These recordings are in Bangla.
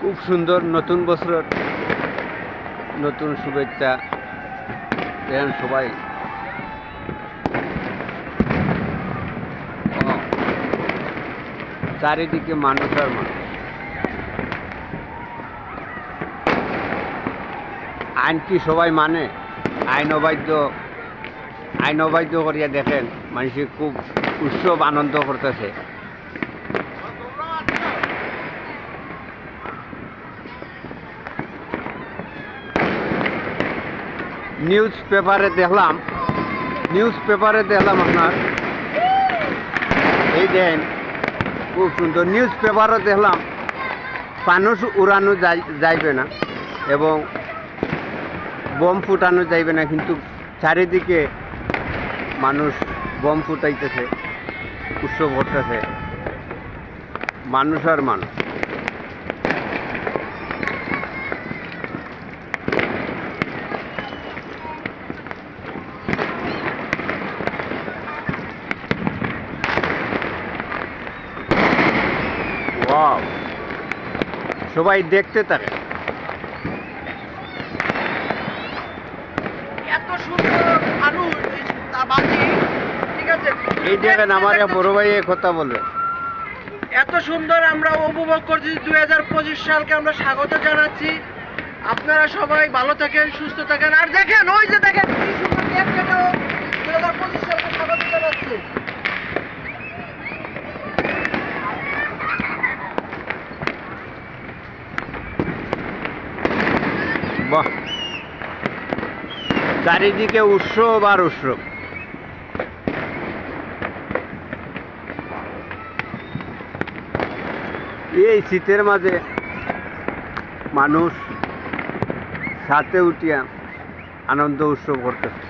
খুব সুন্দর নতুন বছর নতুন শুভেচ্ছা। দেন সবাই। চারিদিকে মানুষ আর মানুষ। আইন কি সবাই মানে? আইন অবাধ্য আইন অবাধ্য করিয়া দেখেন, মানুষে খুব উৎসব আনন্দ করতেছে। নিউজ পেপারে দেখলাম, নিউজ পেপারে দেখলাম আপনার। এই দেন খুব সুন্দর নিউজ পেপারও দেখলাম। মানুষ উড়ানো যাই- যাইবে না এবং বোম ফুটানো যাইবে না, কিন্তু চারিদিকে মানুষ বোম ফুটাইতেছে, উৎসব করতেছে। মানুষ আর মানুষ। ওয়াও সবাই দেখতে থাকে। এত সুন্দর ঠিক আছে? এই দেখেন আমার বড় ভাই কথা বলবে। এত সুন্দর আমরা উপভোগ করছি। দুই হাজার পঁচিশ সালকে আমরা স্বাগত জানাচ্ছি। আপনারা সবাই ভালো থাকেন সুস্থ থাকেন। আর দেখেন ওই যে দেখেন কি সুন্দর কেক দুই হাজার পঁচিশ সালকে স্বাগত জানাচ্ছি। চারিদিকে উৎসব আর উৎসব। এই শীতের মাঝে মানুষ সাথে উঠিয়া আনন্দ উৎসব করতেছে।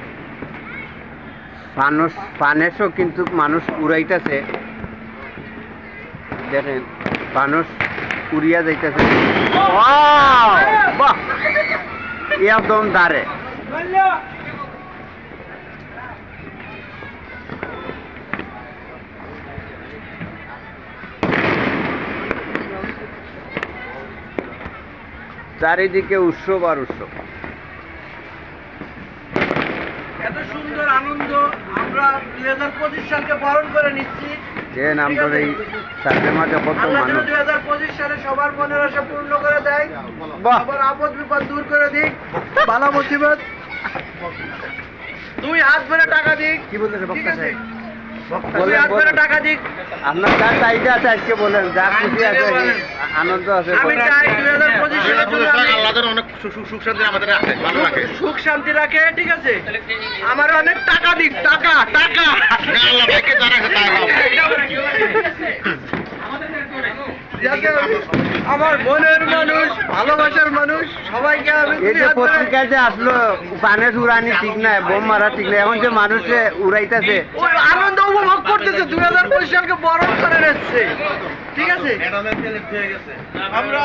মানুষ ফানেসও কিন্তু মানুষ উড়াইতেছে। দেখেন মানুষ উড়িয়া যাইতেছে। একদম দাঁড়ে চারিদিকে উৎসব আর উৎসব। এত সুন্দর আনন্দ আমরা দুই হাজার পঁচিশ সালকে বরণ করে নিচ্ছি। যে নামটার এই সাথে মাঝে কত মানুষ। দুই হাজার পঁচিশ সালে সবার মনের আশা পূর্ণ করে দেয়। আবার আপদ বিপদ দূর করে দিক। বালা মুসিবত। তুমি হাত ভরে টাকা দিক। কি বলতেছে ঠিক আছে? আপনার যা চাহিদা আছে আজকে বলেন যা খুশি আছে আনন্দ আছে সুখ শান্তি রাখে ঠিক আছে? আমার অনেক টাকা দিক টাকা টাকা না, আল্লাহ ভাইকে যা রাখে তাই পাবো। যাতে আমার বোনের মানুষ ভালোবাসার মানুষ সবাইকে আমি এই যে পত্রিকায় যে আসলো পানের উড়ানি ঠিক নাই বোম মারা ঠিক নাই এখন যে মানুষে উড়াইতেছে। আনন্দ উপভোগ করতেছে দুই হাজার পঁচিশ সালকে বরণ করে নিচ্ছে ঠিক আছে? আমরা